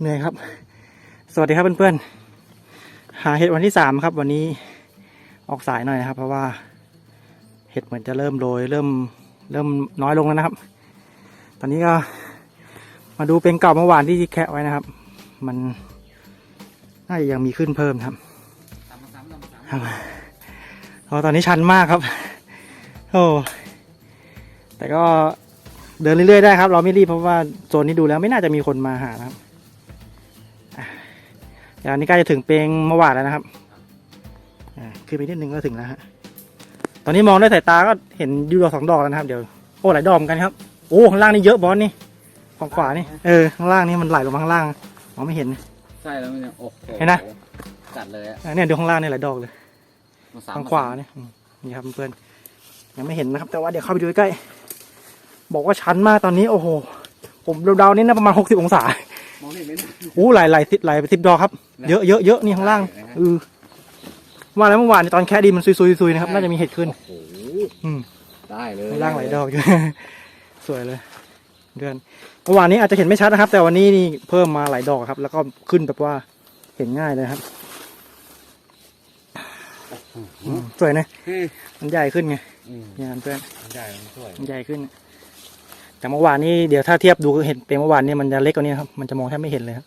เหนื่อยครับ สวัสดีครับเพื่อนๆ หาเห็ดวันที่สามครับ วันนี้ออกสายหน่อยนะครับ เพราะว่า เห็ดเหมือนจะเริ่มโรยเริ่มเริ่มน้อยลงแล้วนะครับ ตอนนี้ก็มาดูเป็นเก่าเมื่อวานที่แคะไว้นะครับ มันน่าจะยังมีขึ้นเพิ่มครับตามมาซ้ำตามมาซ้ำครับพราะตอนนี้ชันมากครับ โอ้แต่ก็ เดินเรื่อยๆได้ครับ เราไม่รีบเพราะว่าโซนนี้ดูแล้วไม่น่าจะมีคนมาหานะครับอะเดี๋ยวอันนี้ใกล้จะถึงเปลงเมื่อวานแล้วนะครับอ่าขึ้นไปนิดนึงก็ถึงแล้วฮะตอนนี้มองด้วยสายตาก็เห็นอยู่ดอกสองดอกแล้วนะครับ เดี๋ยวโอ้หลายดอกเหมือนกันครับโอ้ข้างล่างนี่เยอะบอสนี่ฝั่งขวานี่เออข้างล่างนี่มันไหลลงมาข้างล่างมองไม่เห็นใช่แล้วมันยังโอ้โหเห็นนะจัดเลยอะอะเนี่ยดูข้างล่างนี่หลายดอกเลยมาซ้ำทางขวาเนี่ยอืมนี่ครับเพื่อนๆยังไม่เห็นนะครับ แต่ว่าเดี๋ยวเข้าไปดูใกล้ๆ บอกว่าชันมากตอนนี้โอ้โห ผมเดาๆนี่นะประมาณหกสิบองศา มองเห็นไหมนะอู้หลายหลายสิบหลายสิบดอกครับ เยอะเยอะเยอะนี่ข้างล่างใช่นะฮะเออว่าแล้วเมื่อวานในตอนแค่ดีมันซุยๆซุยๆนะครับ น่าจะมีเห็ดขึ้น โอ้โหอืม ได้เลยข้างล่างหลายดอกอยู่ สวยเลยเดือนเมื่อวานนี้อาจจะเห็นไม่ชัดนะครับ แต่วันนี้นี่เพิ่มมาหลายดอกครับ แล้วก็ขึ้นแบบว่าเห็นง่ายเลยครับอืมสวยนะอืมมันใหญ่ขึ้นไงอืมเนี่ยเพื่อนใหญ่มันสวยมันใหญ่ขึ้น แต่เมื่อวานนี้เดี๋ยวถ้าเทียบดูเห็นเป็นเมื่อวานนี้มันจะเล็กกว่านี้ครับมันจะมองแทบไม่เห็นเลยครับ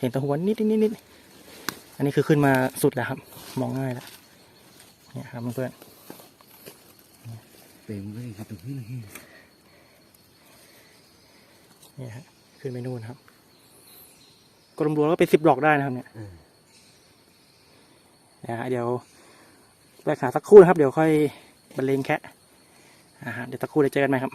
เห็นแต่หัวนิดนิดนิดนิดอันนี้คือขึ้นมาสุดแล้วครับ มองง่ายแล้วเนี่ยครับเพื่อนเต็มเลยครับตรงนี้เลยๆเนี่ยฮะขึ้นไปนู่นครับกลมรวมก็เป็นสิบดอกได้นะครับ เนี่ยนะฮะเดี๋ยวแบกหาสักครู่นะครับ เดี๋ยวค่อยบรรเลงแคะอ่าฮะเดี๋ยวสักครู่เดี๋ยวเจอกันไหมครับ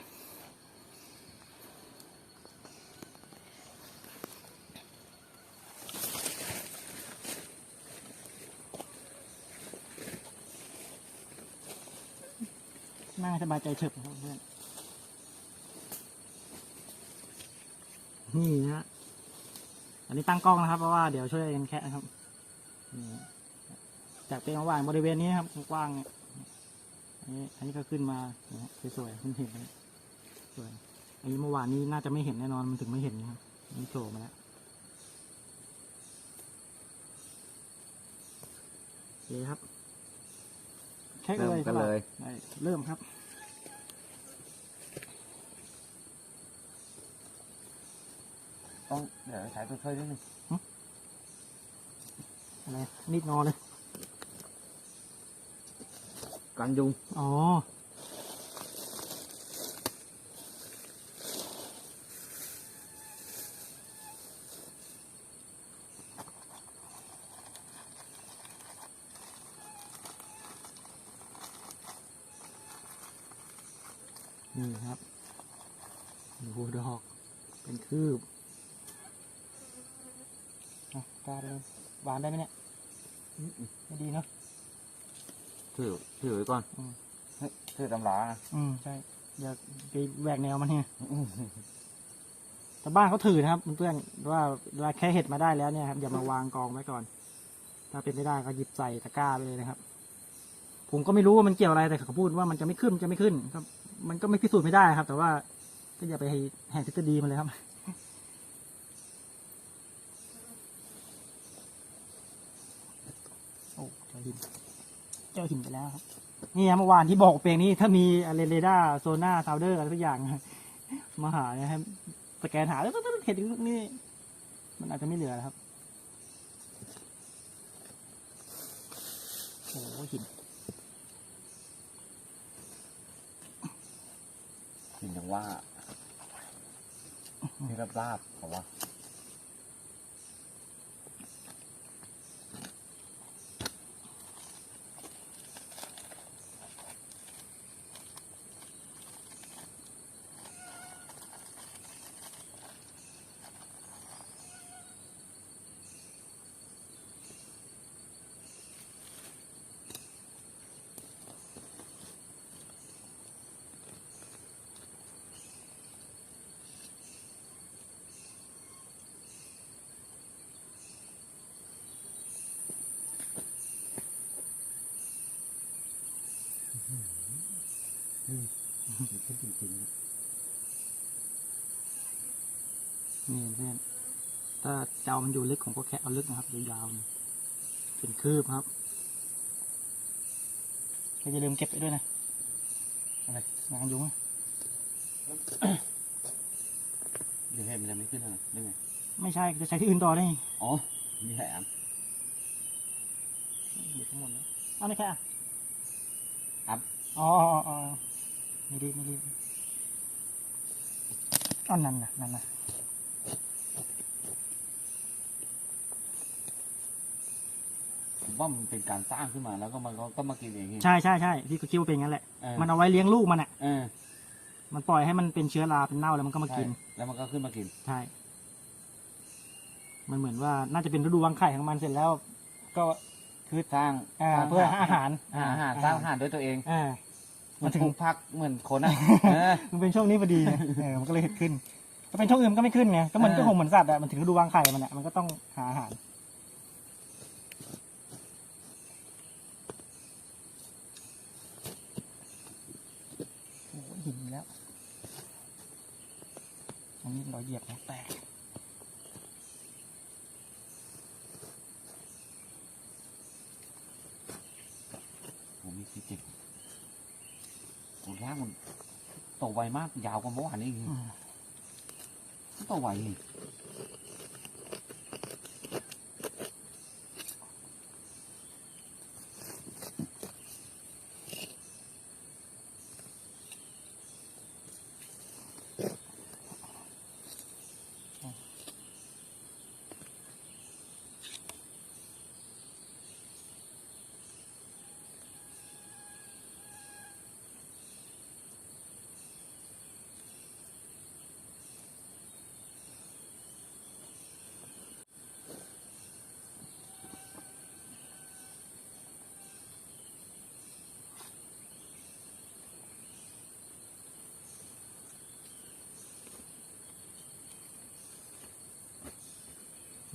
นั่งให้ส บายใจเฉบนะครับเพื่อนนี่นะฮะ อันนี้ตั้งกล้องนะครับ เพราะว่าเดี๋ยวช่วยกันแคะนะครับนี่จากเป็นเมื่อวานบริเวณนี้นะครับกว้างๆเนี่ยอันนี้อันนี้ก็ขึ้นมาเนี่ยสวยๆขึ้นเห็นเลยสวย อันนี้เมื่อวานนี้น่าจะไม่เห็นแน่นอนมันถึงไม่เห็นนะครับอันนี่โผล่มาแล้วโอเคครับ แค่เลยเริ่มกันเลยได้เริ่มครับ ต้องเดี๋ยวใช้ตัวช่วยนิดนึงอะไรนิดนอนเลยกันยุงอ๋อ นี่ครับโอ้โหดอก เป็นคืบอะกล้าเลยหวานได้ไหมเนี่ยอืมไม่ดีเนาะ ถือถือ ไว้ก่อนอืมเฮ้ยถือตำรานะอืมใช่อย่าไปแหวกแนวมันเนี่ยแต่บ้านเขาถือนะครับเพื่อนๆว่าเวลาแค่เห็ดมาได้แล้วเนี่ยครับอย่ามาวางกองไว้ก่อน ถ้าเป็นไม่ได้ก็หยิบใส่ตะกร้าไปเลยนะครับ ผมก็ไม่รู้ว่ามันเกี่ยวอะไรแต่เขาพูดว่ามันจะไม่ขึ้นจะไม่ขึ้นครับ มันก็ไม่พิสูจน์ไม่ได้ครับ แต่ว่าก็อย่าไปแหกทฤษฎีมันเลยครับโอ้เจอหินเจอหินไปแล้วครับ นี่ครับเมื่อวานที่บอกเปียงนี้ถ้ามีอะไรเรดาร์โซน่าซาวเดอร์อะไรทุกอย่าง มาหาเนี่ยให้สแกนหาแล้วก็เห็นลูกนี่มันอาจจะไม่เหลือแล้วครับโอ้หินห็นจังว่าที่ราบราบๆเขาว่า นนี่เพื่อนถ้าจะเอามันอยู่ลึกผมก็แค่เอาลึกนะครับยาวๆนี่เป็นคืบครับก็อย่าลืมเก็บไปด้วยนะอะไรงานยุงอะเดี๋ยวให้มันจะไม่ขึ้นแล้วหรือไงไม่ใช่จะใช้ที่อื่นต่อได้ไงอ๋อมีแหลมเดี๋ยวทั้งหมดแล้วเอาไม่แค่อะครับอ๋ออ๋ออ๋อ ไม่รีบไม่รีบอ๋อนั่นนะนั่นนะผมว่ามันเป็นการสร้างขึ้นมาแล้วก็มันก็ก็มากินเองใช่ใช่ใช่พี่ก็คิดว่าเป็นอย่างนั้นแหละเออมันเอาไว้เลี้ยงลูกมันอะ เออมันปล่อยให้มันเป็นเชื้อราเป็นเน่าแล้วมันก็มากิน ใช่แล้วมันก็ขึ้นมากิน ใช่ มันเหมือนว่าน่าจะเป็นฤดูวางไข่ของมันเสร็จแล้ว ก็ คือสร้างอ่าสร้งเพื่ออาหารหาอาหารสร้างอาหารด้วยตัวเอง อ่าเห มันถึงพักเหมือนคนอะเออ มันเป็นช่วงนี้พอดีไงเออมันก็เลยขึ้นถ้าเป็นช่วงอื่นมันก็ไม่ขึ้นไงก็มันเออก็คงเหมือนสัตว์อะมันถึงฤดูวางไข่มันอะมันก็ต้องหาอาหารโอ้โหหินอีกแล้วอันนี้รอยเหยียบนะแตก ผมมีสี่เจ็ด โอ้ยากมันโตไวมากยาวกว่าเมื่อวานนี้อีกอืมมันโตไวนี่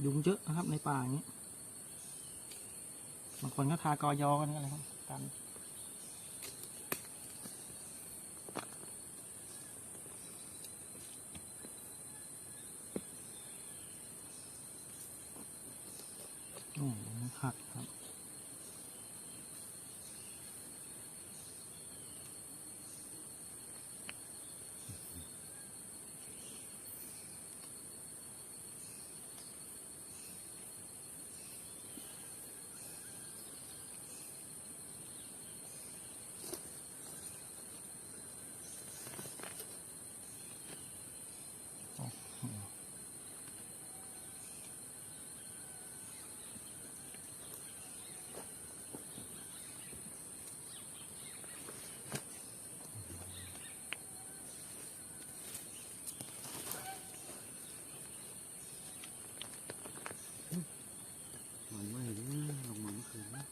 ยุงเยอะนะครับในป่าอย่างนี้ บางคนก็ทากอยอกันอะไรครับตามโอ้โหหักครับ ไวมากเลยนะลงมาเมื่อคืนนะ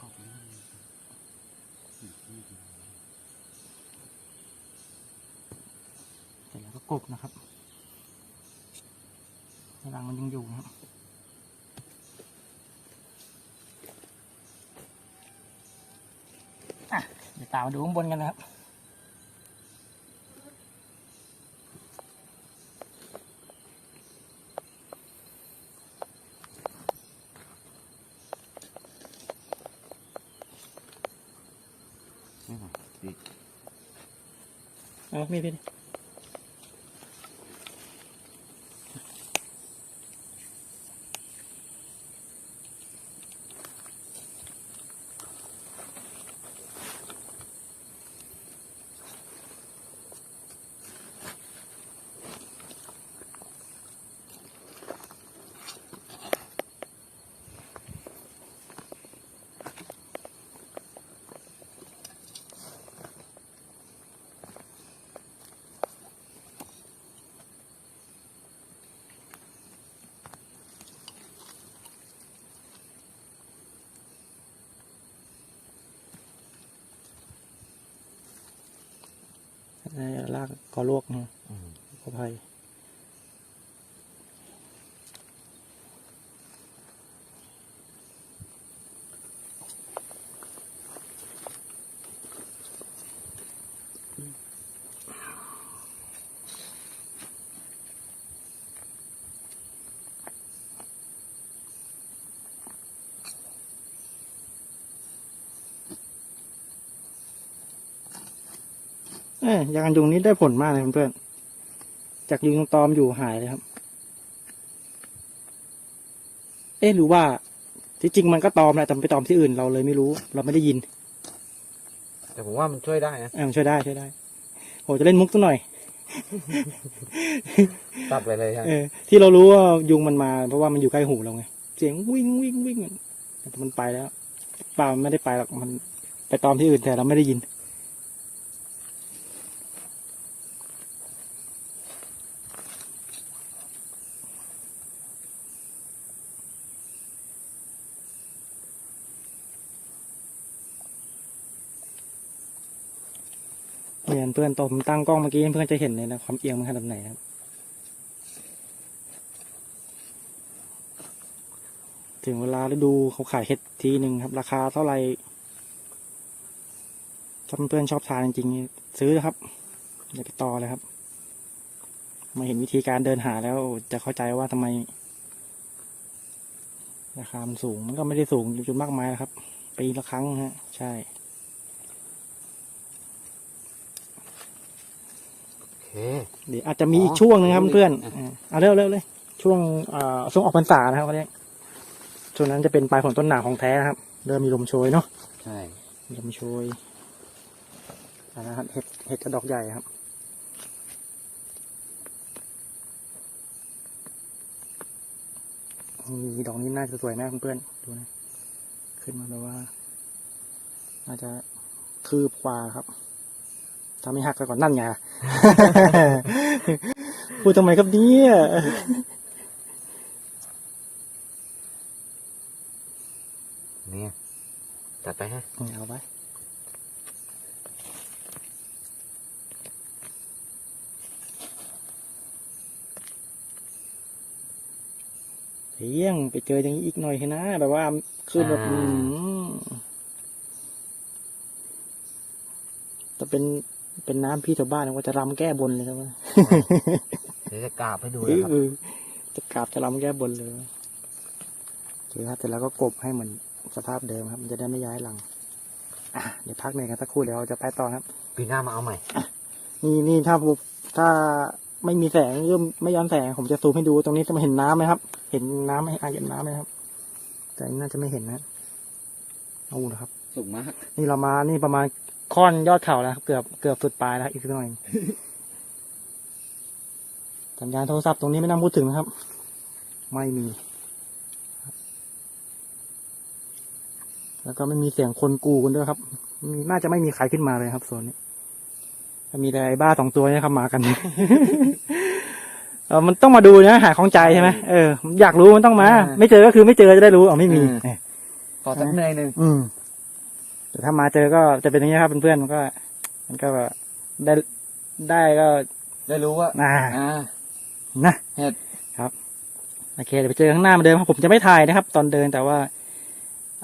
ขอบคุณมากเลยครับนี่นี่ เสร็จแล้ว ก็กบนะครับพลังมันยังอยู่นะครับอะเดี๋ยวตามมาดูข้างบนกันนะครับไม่ไหวดีเอามีด พี่ดิลากกอลวกเนี่ยอืมขออภัย ยยากันยุงนี้ได้ผลมากเลยเพื่อนๆจากยุงตอมอยู่หายเลยครับ เอ๊ะหรือว่าที่จริงมันก็ตอมแหละแต่มันไปตอมที่อื่นเราเลยไม่รู้ เราไม่ได้ยิน แต่ผมว่ามันช่วยได้นะเออมันช่วยได้ช่วยได้โหจะเล่นมุกสักหน่อย ตัดไปเลยครับเออที่เรารู้ว่ายุงมันมา เพราะว่ามันอยู่ใกล้หูเราไงเสียงวิ่งวิ่งวิ่งแต่มันไปแล้วเปล่ามันไม่ได้ไปหรอกมัน ไปตอมที่อื่นแต่เราไม่ได้ยิน เนี่ยเพื่อนตอนผมตั้งกล้องเมื่อกี้เพื่อนจะเห็นเลยนะความเอียงมันขนาดไหนครับถึงเวลาฤดูเขาขายเห็ดทีหนึ่งครับ ราคาเท่าไหร่ถ้าเพื่อนชอบทานจริงๆซื้อครับอย่าไปต่อเลยครับ มาเห็นวิธีการเดินหาแล้วจะเข้าใจว่าทำไม ราคามันสูงมันก็ไม่ได้สูงจนมากมายนะครับ ปีละครั้งฮะ ใช่ โอ เคเดี๋ยวอาจจะมีอ๋ออีกช่วงหนึงครับช่วงนี้เพื่อนอะอ่าเอาเร็วเร็วเลยช่วงอ่าช่วงออกพรรษานะครับเขาเรียกช่วงนั้นจะเป็นปลายฝนต้นหนาวของแท้นะครับ เริ่มมีลมโชยเนาะใช่มีลมโชยอ่านะครับเห็ดเห็ดกระดอกใหญ่ครับนี่ดอกนี้น่าจะสวยมากเพื่อนๆดูนะ ขึ้นมาแบบว่า น่าจะคืบกว่าครับ ถ้าไม่หักก็ก่อนนั่นไง พูดทำไมครับเนี่ยเนี่ยจัดไปฮะเอาไปเพียงไปเจออย่างนี้อีกหน่อยเถอะนะ แบบว่าขึ้นแบบอืมแต่เป็น เป็นน้ำพี่ชาวบ้านว่าจะรำแก้บนเลยครับว่าเดี๋ยวจะกราบให้ดูเอนะครับอจะกราบจะรำแก้บนเลยโอเคครับแต่แล้วก็กบให้เหมือนสภาพเดิมครับ มันจะได้ไม่ย้ายหลังอะเดี๋ยวพักหนึ่งกันสักครู่เดี๋ยวเราจะไปต่อครับปีหน้ามาเอาใหม่นี่นี่ถ้าผมถ้าไม่มีแสงหรือไม่ย้อนแสงผมจะซูมให้ดูตรงนี้จะมาเห็นน้ำไหมครับ เห็นน้ำไหมอะเห็นน้ำไหมครับ แต่อันนี้น่าจะไม่เห็นนะเอาละครับสุกมาก นี่เรามานี่ประมาณ ค่อนยอดเขาแล้วครับเกือบเกือบสุดปลายแล้วครับอีกสักหน่อยสัญญาณโทรศัพท์ตรงนี้ไม่ต้องพูดถึงนะครับ ไม่มีครับแล้วก็ไม่มีเสียงคนกูกันด้วยครับมีน่าจะไม่มีใครขึ้นมาเลยครับส่วนนี้จะมีแต่ไอ้บ้าสองตัวเนี่ยครับมากันเออมันต้องมาดูนะหาของใจใช่ไหมเอออยากรู้มันต้องมา ไม่เจอก็คือไม่เจอจะได้รู้อ๋อไม่มีเออขอสักเหนื่อยหนึ่งอืม แต่ถ้ามาเจอก็จะเป็นอย่างนี้ครับเพื่อนๆมันก็ มันก็แบบได้ได้ก็ได้รู้ว่าอ่าอ่านะเห็ดครับโอเคเดี๋ยวไปเจอข้างหน้าเหมาเดิมครับผมจะไม่ถ่ายนะครับ ตอนเดินแต่ว่า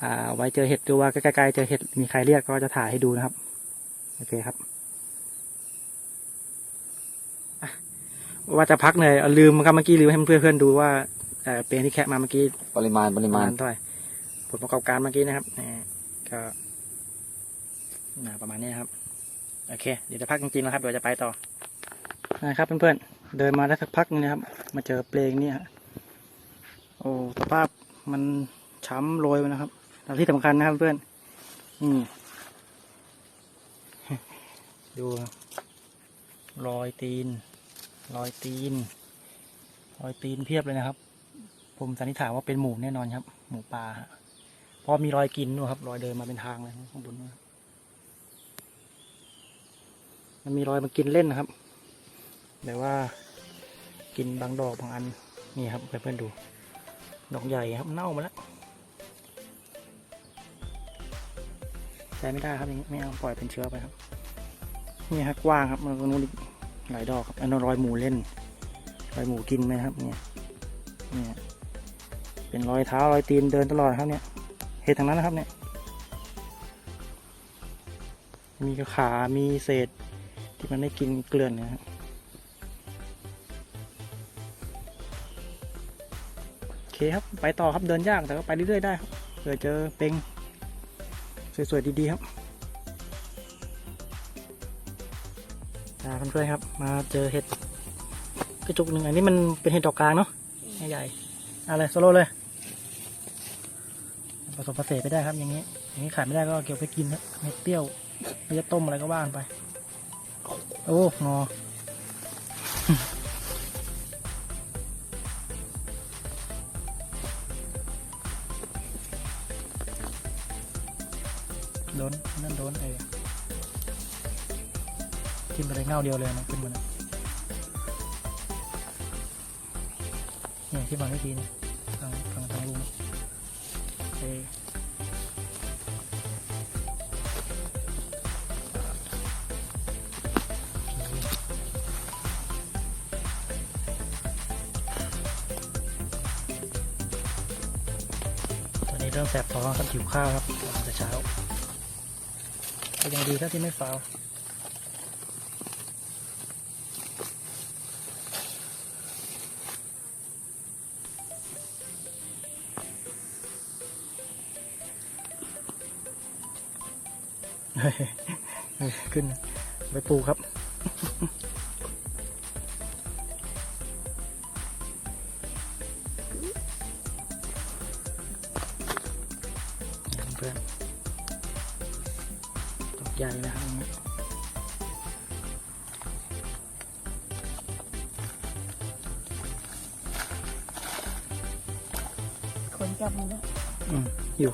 อ่า ไว้เจอเห็ดดูว่าใกล้ๆเจอเห็ดมีใครเรียกก็จะถ่ายให้ดูนะครับโอเคครับอะว่าจะพักเหนื่อยเอาลืมครับเมื่อกี้ลืมให้เพื่อนๆดูว่าเอ่อเป็นที่แคะมาเมื่อกี้ปริมาณปริมาณเท่าไหร่ผลประกอบการเมื่อกี้นะครับนี่ก็ น่าประมาณนี้ครับ โอเค เดี๋ยวจะพักจริงๆแล้วครับเดี๋ยวจะไปต่อนะครับเพื่อนๆเดินมาได้สักพักนึงนะครับ มาเจอเปลงนี่ฮะโอ้สภาพมันช้ำโรยไปนะครับแล้วที่สำคัญนะครับเพื่อนนี่ดูรอยตีน รอยตีน รอยตีนเพียบเลยนะครับ ผมสันนิษฐานว่าเป็นหมูแน่นอนครับ หมูป่าเพราะมีรอยกินด้วยครับ รอยเดินมาเป็นทางเลยข้างบนนู้นครับ มันมีรอยมากินเล่นนะครับแต่ว่ากินบางดอกบางอันนี่ครับเพื่อนๆดู ดอกใหญ่ครับเน่ามาแล้วใช้ไม่ได้ครับอย่างนี้ไม่เอาปล่อยเป็นเชื้อไปครับ นี่ครับกว้างครับมันตรงนู้นหลายดอกครับอันนั้นรอยหมูเล่นรอยหมูกินไหมครับเนี่ยเนี่ยเป็นรอยเท้ารอยตีนเดินตลอดครับเนี่ยเห็ดทางนั้นนะครับเนี่ยมีขา มีเศษ ที่มันไม่กินเกลือนนะครับโอเคครับ ไปต่อครับเดินยากแต่ก็ไปเรื่อยๆได้ครับเผื่อเจอเป็งสวยๆดีๆครับอ่าเพื่อนๆครับ มาเจอเห็ดกระจุกหนึ่งอันนี้มันเป็นเห็ดดอกกลางเนาะใหญ่ๆอะไรโซโล่เลยผสมผสานไปได้ครับอย่างนี้ อย่างนี้ขายไม่ได้ก็เก็บไปกินนะเห็ดเปรี้ยวหรือจะต้มอะไรก็ว่านไป โอ้งอโดนนั่นโดนเออขึ้นไปเลยเงาเดียวเลยนะขึ้นมานะเนี่ยที่ฝั่งนี้ทีนี่ท เริ่มแสบท้องครับหิวข้าวครับตั้งแต่เช้าก็ยังดีถ้าที่ไม่ฟาวเฮ้ยเฮ้ยขึ้นนะไปปูครับ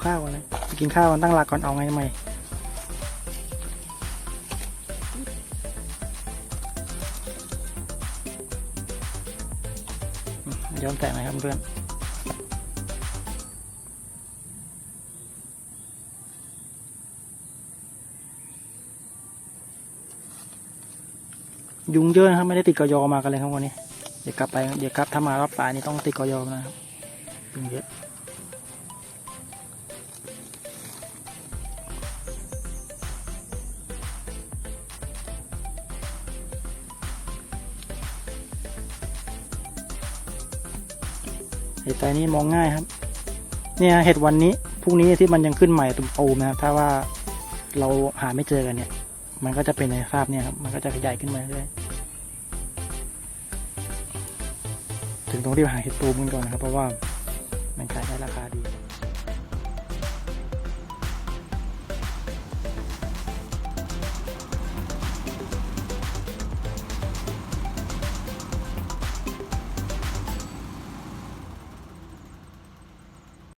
ข้าวกันเลยไปกินข้าวกันตั้งหลักก่อนเอาไงทำไมอืมย้อนแตะหน่อยครับเพื่อนยุงเยอะนะครับไม่ได้ติดกอยอมากันเลยครับวันนี้ เดี๋ยวกลับไปเดี๋ยวกลับถ้ามารอบปลายนี่ต้องติดกอยอนะครับยุงเยอะ เห็ดแต่นี้มองง่ายครับ เนี่ยเห็ดวันนี้พรุ่งนี้ที่มันยังขึ้นใหม่ตุ่มตูมนะครับถ้าว่าเราหาไม่เจอกันเนี่ย มันก็จะเป็นในภาพเนี่ยครับมันก็จะขยายขึ้นมาเรื่อยถึงตรงที่หาเห็ดตูมกันก่อนนะครับ เพราะว่ามันขายได้ราคาดี